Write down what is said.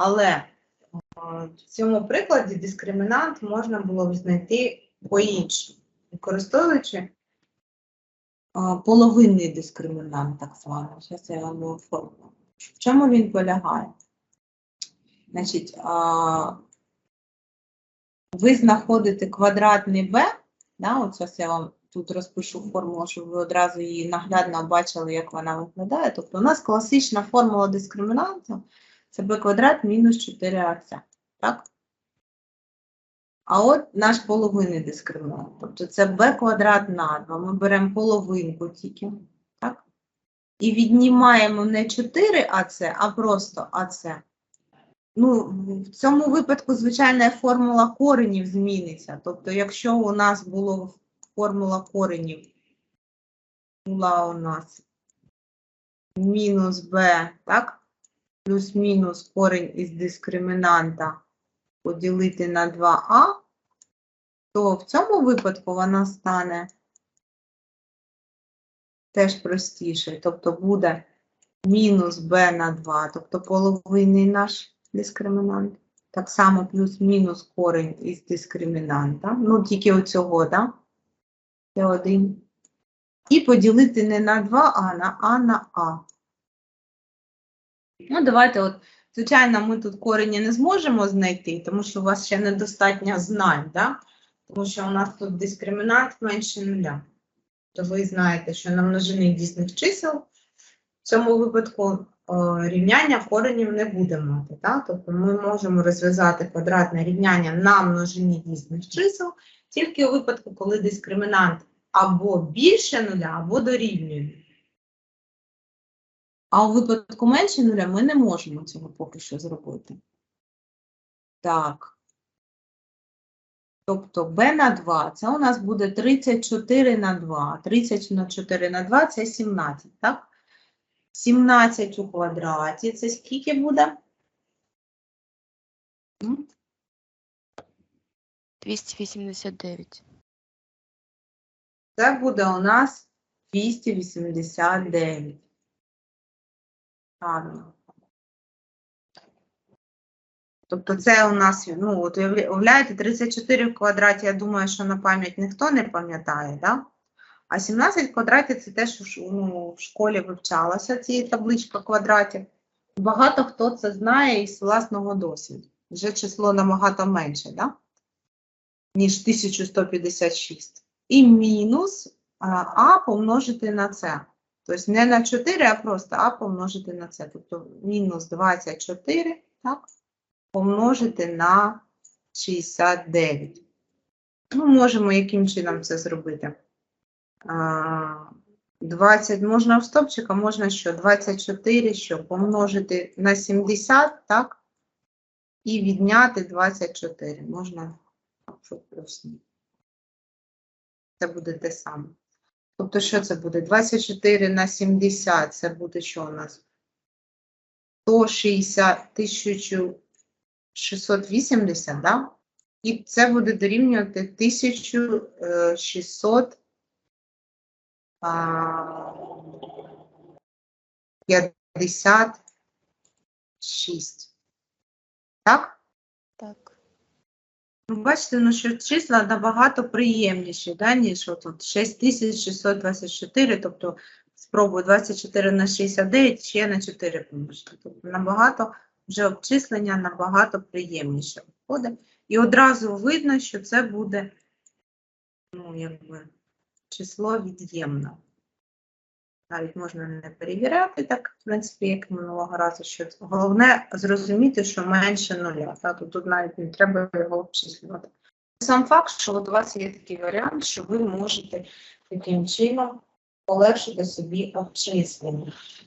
Але в цьому прикладі дискримінант можна було б знайти по-іншому, використовуючи половинний дискримінант, так званий. Зараз я вам оформлю. В чому він полягає? Значить, ви знаходите квадратний b, да, от зараз я вам тут розпишу формулу, щоб ви одразу її наглядно бачили, як вона виглядає. Тобто у нас класична формула дискримінанту це b квадрат мінус 4ac. Так? А от наш половинний дискримінант. Тобто це b квадрат на 2. Ми беремо половинку тільки. Так? І віднімаємо не 4ac, а просто ac. Ну, в цьому випадку, звичайно, формула коренів зміниться. Тобто, якщо у нас було формула коренів, була у нас мінус b, так? Плюс-мінус корень із дискримінанта поділити на 2а, то в цьому випадку вона стане теж простіше. Тобто буде мінус b на 2, тобто половинний наш дискримінант. Так само плюс-мінус корень із дискримінанта. Ну, тільки оцього, так? Це один. І поділити не на 2, а на а на а. Ну, давайте, от, звичайно, ми тут корені не зможемо знайти, тому що у вас ще недостатньо знань, да? тому що у нас тут дискримінант менше нуля. То ви знаєте, що на множині дійсних чисел в цьому випадку о, рівняння коренів не буде мати. Так? Тобто ми можемо розв'язати квадратне рівняння на множині дійсних чисел тільки у випадку, коли дискримінант або більше нуля, або дорівнює. А у випадку менше нуля ми не можемо цього поки що зробити. Так. Тобто b на 2, це у нас буде 34 на 2. 30 на 4 на 2 це 17, так? 17 у квадраті це скільки буде? 289. Це буде у нас 289. Тобто це у нас, ну, от уявля- уявляєте, 34 в квадраті, я думаю, що на пам'ять ніхто не пам'ятає, да? А 17 в квадраті це те, що ну, в школі вивчалася ці табличка квадратів. Багато хто це знає із власного досвіду. Вже число набагато менше, да? ніж 1156. І мінус а помножити на це. Тобто не на 4, а просто а помножити на це. Тобто мінус 24, так? помножити на 69. Ну, можемо яким чином це зробити. 20 можна в стопчик, а можна що? 24, що помножити на 70, так? І відняти 24. Можна, плюс. Це буде те саме. Тобто, що це буде? 24 на 70, це буде що у нас? 160, 1680, да? І це буде дорівнювати 1600 а, 56. Так? Так. Ну, бачите, ну, що числа набагато приємніші, да, ніж тут 6624, тобто спробую 24 на 69 ще на 4 помножити. Тобто набагато вже обчислення набагато приємніше виходить. І одразу видно, що це буде ну, якби, число від'ємне. Навіть можна не перевіряти так, в принципі, як минулого разу. Що. Головне зрозуміти, що менше нуля. Тут, тут навіть не треба його обчислювати. Сам факт, що от у вас є такий варіант, що ви можете таким чином полегшити собі обчислення.